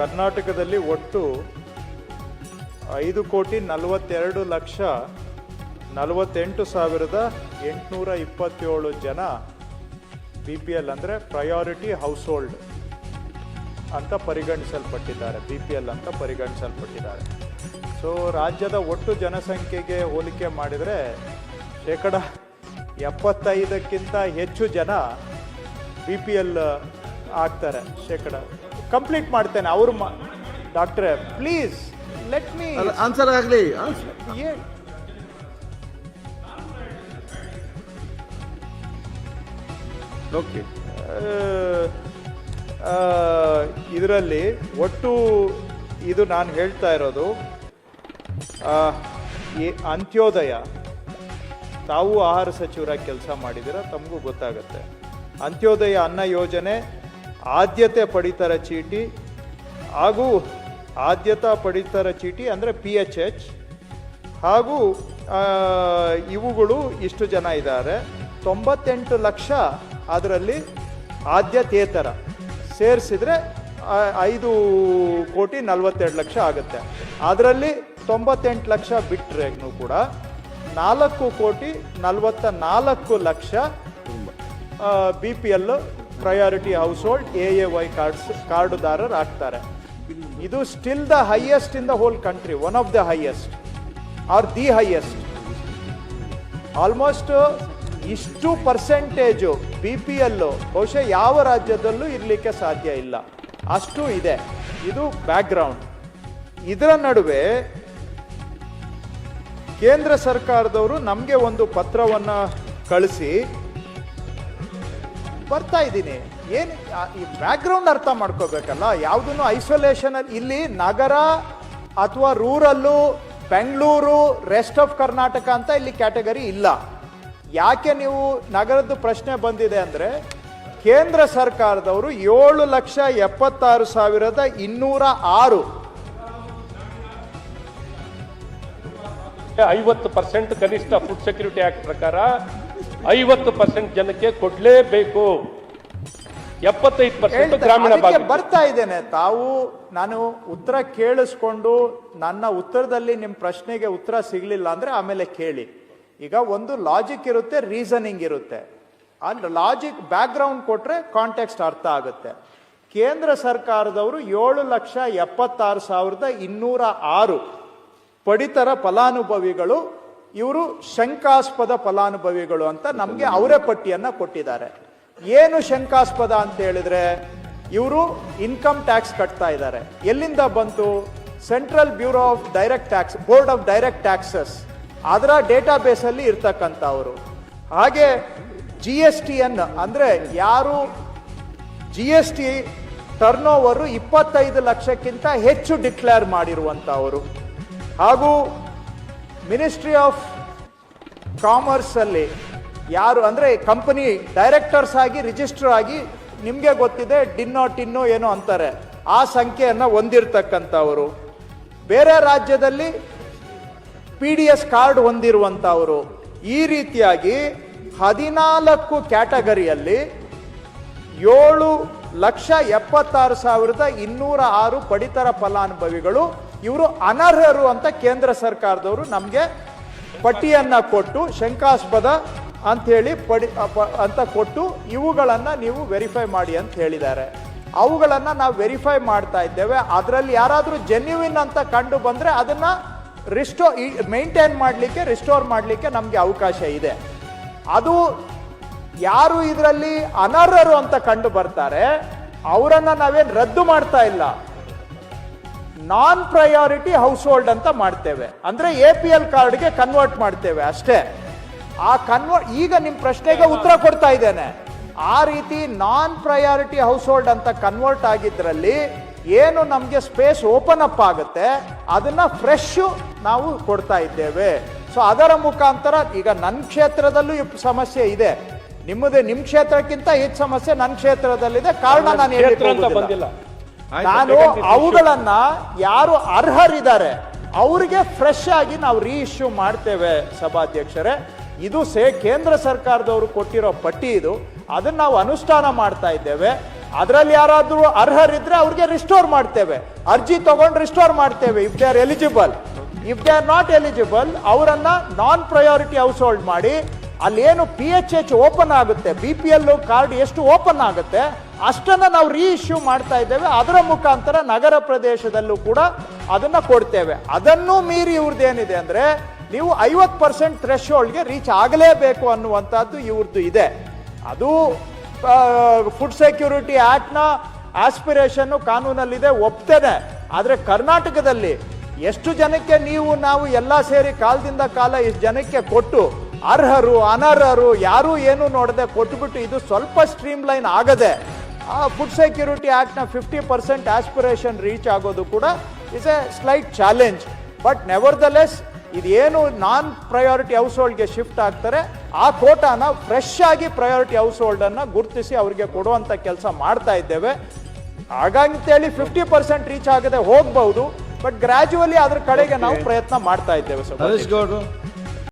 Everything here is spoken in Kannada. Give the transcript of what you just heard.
ಕರ್ನಾಟಕದಲ್ಲಿ ಒಟ್ಟು ಐದು ಕೋಟಿ ನಲವತ್ತೆರಡು ಲಕ್ಷ ನಲವತ್ತೆಂಟು ಸಾವಿರದ ಎಂಟುನೂರ ಇಪ್ಪತ್ತೇಳು ಜನ ಬಿ ಪಿ ಎಲ್ ಅಂದರೆ ಪ್ರಯಾರಿಟಿ ಹೌಸ್ ಹೋಲ್ಡ್ ಅಂತ ಪರಿಗಣಿಸಲ್ಪಟ್ಟಿದ್ದಾರೆ. ಬಿ ಪಿ ಎಲ್ ಅಂತ ಪರಿಗಣಿಸಲ್ಪಟ್ಟಿದ್ದಾರೆ. ಸೊ ರಾಜ್ಯದ ಒಟ್ಟು ಜನಸಂಖ್ಯೆಗೆ ಹೋಲಿಕೆ ಮಾಡಿದರೆ ಶೇಕಡ ಎಪ್ಪತ್ತೈದಕ್ಕಿಂತ ಹೆಚ್ಚು ಜನ ಬಿ ಪಿ ಎಲ್ ಆಗ್ತಾರೆ ಶೇಕಡ. ಕಂಪ್ಲೀಟ್ ಮಾಡ್ತೇನೆ ಅವರು doctor please let me answer ಆಗಲಿ. ಓಕೆ ಇದರಲ್ಲಿ ಒಟ್ಟು ಇದು ನಾನು ಹೇಳ್ತಾ ಇರೋದು ಈ ಅಂತ್ಯೋದಯ. ತಾವು ಆಹಾರ ಸಚಿವರಾಗಿ ಕೆಲಸ ಮಾಡಿದಿರ ತಮಗೂ ಗೊತ್ತಾಗುತ್ತೆ. ಅಂತ್ಯೋದಯ ಅನ್ನ ಯೋಜನೆ ಆದ್ಯತೆ ಪಡಿತರ ಚೀಟಿ ಹಾಗೂ ಆದ್ಯತಾ ಪಡಿತರ ಚೀಟಿ ಅಂದರೆ ಪಿ ಎಚ್ ಎಚ್ ಹಾಗೂ ಇವುಗಳು ಇಷ್ಟು ಜನ ಇದ್ದಾರೆ. ತೊಂಬತ್ತೆಂಟು ಲಕ್ಷ ಅದರಲ್ಲಿ ಆದ್ಯತೇತರ ಸೇರಿಸಿದ್ರೆ ಐದು ಕೋಟಿ ನಲವತ್ತೆರಡು ಲಕ್ಷ ಆಗುತ್ತೆ. ಅದರಲ್ಲಿ ತೊಂಬತ್ತೆಂಟು ಲಕ್ಷ ಬಿಟ್ಟರೆ ಕೂಡ ನಾಲ್ಕು ಕೋಟಿ ನಲವತ್ತ ನಾಲ್ಕು lakh B P L priority household A A Y cards ಕಾರ್ಡುದಾರರು ಆಗ್ತಾರೆ ಇದು still the highest in the whole country one of the highest are the highest almost ಇಷ್ಟು ಪರ್ಸೆಂಟೇಜು ಬಿ ಪಿ ಎಲ್ಲು ಬಹುಶಃ ಯಾವ ರಾಜ್ಯದಲ್ಲೂ ಇರಲಿಕ್ಕೆ ಸಾಧ್ಯ ಇಲ್ಲ. ಅಷ್ಟು ಇದೆ. ಇದು ಬ್ಯಾಕ್ಗ್ರೌಂಡ್ ಇದರ ನಡುವೆ ಕೇಂದ್ರ ಸರ್ಕಾರದವರು ನಮಗೆ ಒಂದು ಪತ್ರವನ್ನು ಕಳಿಸಿ ಬರ್ತಾ ಇದ್ದೀನಿ. ಏನು ಈ ಬ್ಯಾಕ್ಗ್ರೌಂಡ್ ಅರ್ಥ ಮಾಡ್ಕೋಬೇಕಲ್ಲ? ಯಾವುದನ್ನು ಐಸೋಲೇಷನ್ ಇಲ್ಲಿ ನಗರ ಅಥವಾ rural, Bengaluru rest of Karnataka ಅಂತ ಇಲ್ಲಿ ಕ್ಯಾಟಗರಿ ಇಲ್ಲ. ಯಾಕೆ ನೀವು ನಗರದ್ದು ಪ್ರಶ್ನೆ ಬಂದಿದೆ ಅಂದರೆ, ಕೇಂದ್ರ ಸರ್ಕಾರದವರು ಏಳು ಲಕ್ಷ ಎಪ್ಪತ್ತಾರು ಸಾವಿರದ ಇನ್ನೂರ ಆರು. ಐವತ್ತು ಪರ್ಸೆಂಟ್ ಕನಿಷ್ಠ ಫುಡ್ ಸೆಕ್ಯೂರಿಟಿ ಆಕ್ಟ್ ಪ್ರಕಾರ ಐವತ್ತು ಪರ್ಸೆಂಟ್ ಜನಕ್ಕೆ ಕೊಡ್ಲೇಬೇಕು. ಎಪ್ಪತ್ತೈದು ಪರ್ಸೆಂಟ್. ಗ್ರಾಮೀಣ ಭಾಗ ಬರ್ತಾ ಇದ್ದೇನೆ. ತಾವು ನಾನು ಉತ್ತರ ಕೇಳಿಸ್ಕೊಂಡು ನನ್ನ ಉತ್ತರದಲ್ಲಿ ನಿಮ್ಮ ಪ್ರಶ್ನೆಗೆ ಉತ್ತರ ಸಿಗ್ಲಿಲ್ಲ ಅಂದ್ರೆ ಆಮೇಲೆ ಕೇಳಿ. ಈಗ ಒಂದು ಲಾಜಿಕ್ ಇರುತ್ತೆ ರೀಸನಿಂಗ್ ಇರುತ್ತೆ. ಅಂದ್ರೆ ಲಾಜಿಕ್ ಬ್ಯಾಕ್ಗ್ರೌಂಡ್ ಕೊಟ್ರೆ ಕಾಂಟೆಕ್ಸ್ಟ್ ಅರ್ಥ ಆಗುತ್ತೆ. ಕೇಂದ್ರ ಸರ್ಕಾರದವರು ಏಳು ಲಕ್ಷ ಎಪ್ಪತ್ತಾರು ಸಾವಿರದ ಇನ್ನೂರ ಆರು ಪಡಿತರ ಫಲಾನುಭವಿಗಳು ಇವರು ಶಂಕಾಸ್ಪದ ಫಲಾನುಭವಿಗಳು ಅಂತ ನಮಗೆ ಅವರೇ ಪಟ್ಟಿಯನ್ನ ಕೊಟ್ಟಿದ್ದಾರೆ. ಏನು ಶಂಕಾಸ್ಪದ ಅಂತ ಹೇಳಿದ್ರೆ, ಇವರು ಇನ್ಕಮ್ ಟ್ಯಾಕ್ಸ್ ಕಟ್ತಾ ಇದ್ದಾರೆ. ಎಲ್ಲಿಂದ ಬಂತು? Central bureau of direct tax board of direct taxes ಅದರ ಡೇಟಾ ಅಲ್ಲಿ ಇರ್ತಕ್ಕಂಥವರು ಹಾಗೆ ಜಿ ಎಸ್ ಟಿ ಅಂದರೆ ಅಂದ್ರೆ ಯಾರು? G S T turnover ಇಪ್ಪತ್ತೈದು ಲಕ್ಷಕ್ಕಿಂತ ಹೆಚ್ಚು ಡಿಕ್ಲೇರ್ ಮಾಡಿರುವಂಥವರು. ಹಾಗೂ ಮಿನಿಸ್ಟ್ರಿ ಆಫ್ ಕಾಮರ್ಸ್ ಅಲ್ಲಿ ಯಾರು, ಅಂದ್ರೆ ಕಂಪನಿ ಡೈರೆಕ್ಟರ್ಸ್ ಆಗಿ ರಿಜಿಸ್ಟರ್ ಆಗಿ ನಿಮಗೆ ಗೊತ್ತಿದೆ ಡಿನ್ನೋ ಟಿನ್ನೋ ಏನೋ ಅಂತಾರೆ. ಆ ಸಂಖ್ಯೆಯನ್ನು ಹೊಂದಿರತಕ್ಕಂಥವರು. ಬೇರೆ ರಾಜ್ಯದಲ್ಲಿ ಪಿ ಡಿ ಎಸ್ ಕಾರ್ಡ್ ಹೊಂದಿರುವಂಥವರು. ಈ ರೀತಿಯಾಗಿ ಹದಿನಾಲ್ಕು ಕ್ಯಾಟಗರಿಯಲ್ಲಿ ಏಳು ಲಕ್ಷ ಎಪ್ಪತ್ತಾರು ಸಾವಿರದ ಇನ್ನೂರ ಆರು ಪಡಿತರ ಫಲಾನುಭವಿಗಳು ಇವರು ಅನರ್ಹರು ಅಂತ ಕೇಂದ್ರ ಸರ್ಕಾರದವರು ನಮಗೆ ಪಟ್ಟಿಯನ್ನು ಕೊಟ್ಟು ಶಂಕಾಸ್ಪದ ಅಂಥೇಳಿ ಪಡಿ ಅಂತ ಕೊಟ್ಟು ಇವುಗಳನ್ನು ನೀವು ವೆರಿಫೈ ಮಾಡಿ ಅಂತ ಹೇಳಿದ್ದಾರೆ. ಅವುಗಳನ್ನು ನಾವು ವೆರಿಫೈ ಮಾಡ್ತಾ ಇದ್ದೇವೆ. ಅದರಲ್ಲಿ ಯಾರಾದರೂ ಜೆನ್ಯುವಿನ್ ಅಂತ ಕಂಡು ಬಂದರೆ ಅದನ್ನು ರಿಸ್ಟೋ ಮೇಂಟೈನ್ ಮಾಡಲಿಕ್ಕೆ ರಿಸ್ಟೋರ್ ಮಾಡಲಿಕ್ಕೆ ನಮಗೆ ಅವಕಾಶ ಇದೆ. ಅದು ಯಾರು ಇದರಲ್ಲಿ ಅನರ್ಹರು ಅಂತ ಕಂಡು ಬರ್ತಾರೆ, ಅವರನ್ನು ನಾವೇನು ರದ್ದು ಮಾಡ್ತಾ ಇಲ್ಲ. ನಾನ್ ಪ್ರಯಾರಿಟಿ ಹೌಸ್ ಹೋಲ್ಡ್ ಅಂತ ಮಾಡ್ತೇವೆ. ಅಂದ್ರೆ ಎ ಪಿ ಎಲ್ ಕಾರ್ಡ್ಗೆ ಕನ್ವರ್ಟ್ ಮಾಡ್ತೇವೆ ಅಷ್ಟೇ. ಆ ಕನ್ವರ್ಟ್ ಈಗ ನಿಮ್ ಪ್ರಶ್ನೆಗೆ ಉತ್ತರ ಕೊಡ್ತಾ ಇದ್ದೇನೆ. ಆ ರೀತಿ ನಾನ್ ಪ್ರಯಾರಿಟಿ ಹೌಸ್ ಹೋಲ್ಡ್ ಅಂತ ಕನ್ವರ್ಟ್ ಆಗಿದ್ರಲ್ಲಿ ಏನು ನಮಗೆ ಸ್ಪೇಸ್ ಓಪನ್ ಅಪ್ ಆಗುತ್ತೆ ಅದನ್ನ ಫ್ರೆಶ್ ನಾವು ಕೊಡ್ತಾ ಇದ್ದೇವೆ. ಸೊ ಅದರ ಮುಖಾಂತರ ಈಗ ನನ್ನ ಕ್ಷೇತ್ರದಲ್ಲೂ ಈ ಸಮಸ್ಯೆ ಇದೆ. ನಿಮ್ಮದೇ ನಿಮ್ ಕ್ಷೇತ್ರಕ್ಕಿಂತ ಹೆಚ್ಚು ಸಮಸ್ಯೆ ನನ್ನ ಕ್ಷೇತ್ರದಲ್ಲಿದೆ. ಕಾರಣ ನಾನು ಬಂದಿಲ್ಲ. ನಾನು ಅವುಗಳನ್ನ ಯಾರು ಅರ್ಹರಿದ್ದಾರೆ ಅವರಿಗೆ ಫ್ರೆಶ್ ಆಗಿ ನಾವು ರೀಇಶ್ಯೂ ಮಾಡ್ತೇವೆ ಸಭಾಧ್ಯಕ್ಷರೇ. ಇದು ಸೇ ಕೇಂದ್ರ ಸರ್ಕಾರದವರು ಕೊಟ್ಟಿರೋ ಪಟ್ಟಿ ಇದು. ಅದನ್ನ ನಾವು ಅನುಷ್ಠಾನ ಮಾಡ್ತಾ ಇದ್ದೇವೆ. ಅದರಲ್ಲಿ ಯಾರಾದ್ರೂ ಅರ್ಹರಿದ್ರೆ ಅವ್ರಿಗೆ ರಿಸ್ಟೋರ್ ಮಾಡ್ತೇವೆ. ಅರ್ಜಿ ತಗೊಂಡು ರಿಸ್ಟೋರ್ ಮಾಡ್ತೇವೆ if they are eligible if they are not eligible ಅವರನ್ನ ನಾನ್ ಪ್ರಯಾರಿಟಿ ಹೌಸ್ ಹೋಲ್ಡ್ ಮಾಡಿ ಅಲ್ಲಿ ಏನು ಪಿ ಎಚ್ ಎಚ್ ಓಪನ್ ಆಗುತ್ತೆ ಬಿ ಪಿ ಎಲ್ ಕಾರ್ಡ್ ಎಷ್ಟು ಓಪನ್ ಆಗುತ್ತೆ, ಅಷ್ಟನ್ನ ನಾವು ರೀ ಇಶ್ಯೂ ಮಾಡ್ತಾ ಇದ್ದೇವೆ. ಅದರ ಮುಖಾಂತರ ನಗರ ಪ್ರದೇಶದಲ್ಲೂ ಕೂಡ ಅದನ್ನ ಕೊಡ್ತೇವೆ. ಅದನ್ನು ಮೀರಿ ಇವ್ರದ್ದೇನಿದೆ ಅಂದ್ರೆ, ನೀವು ಐವತ್ತು ಪರ್ಸೆಂಟ್ ಥ್ರೆಶ್ ರೀಚ್ ಆಗಲೇಬೇಕು ಅನ್ನುವಂಥದ್ದು ಇವ್ರದ್ದು ಇದೆ. ಅದು ಫುಡ್ ಸೆಕ್ಯೂರಿಟಿ ಆಕ್ಟ್ನ ಆಸ್ಪಿರೇಷನ್ ಕಾನೂನಲ್ಲಿದೆ, ಒಪ್ತೇನೆ. ಆದರೆ ಕರ್ನಾಟಕದಲ್ಲಿ ಎಷ್ಟು ಜನಕ್ಕೆ ನೀವು, ನಾವು ಎಲ್ಲ ಸೇರಿ ಕಾಲದಿಂದ ಕಾಲ ಇಷ್ಟು ಜನಕ್ಕೆ ಕೊಟ್ಟು ಅರ್ಹರು ಅನರ್ಹರು ಯಾರೂ ಏನು ನೋಡದೆ ಕೊಟ್ಟುಬಿಟ್ಟು ಇದು ಸ್ವಲ್ಪ ಸ್ಟ್ರೀಮ್ ಲೈನ್ ಆಗದೆ ಆ ಫುಡ್ ಸೆಕ್ಯೂರಿಟಿ ಆ್ಯಕ್ಟ್ನ ಫಿಫ್ಟಿ ಪರ್ಸೆಂಟ್ ಆಸ್ಪಿರೇಷನ್ ರೀಚ್ ಆಗೋದು ಕೂಡ is a slight challenge but nevertheless ಇದೇನು ನಾನ್ ಪ್ರಯಾರಿಟಿ ಹೌಸ್ ಹೋಲ್ಡ್ಗೆ ಶಿಫ್ಟ್ ಆಗ್ತಾರೆ ಆ ಕೋಟಾನ ಫ್ರೆಶ್ ಆಗಿ ಪ್ರಯಾರಿಟಿ ಹೌಸ್ ಹೋಲ್ಡ್ ಅನ್ನ ಗುರುತಿಸಿ ಅವರಿಗೆ ಕೊಡುವಂತ ಕೆಲಸ ಮಾಡ್ತಾ ಇದ್ದೇವೆ. ಹಾಗಂತೇಳಿ ಫಿಫ್ಟಿ ಪರ್ಸೆಂಟ್ ರೀಚ್ ಆಗದೆ ಹೋಗ್ಬಹುದು ಬಟ್ ಗ್ರಾಜುವಲಿ ಅದ್ರ ಕಡೆಗೆ ನಾವು ಪ್ರಯತ್ನ ಮಾಡ್ತಾ ಇದ್ದೇವೆ ಸರ್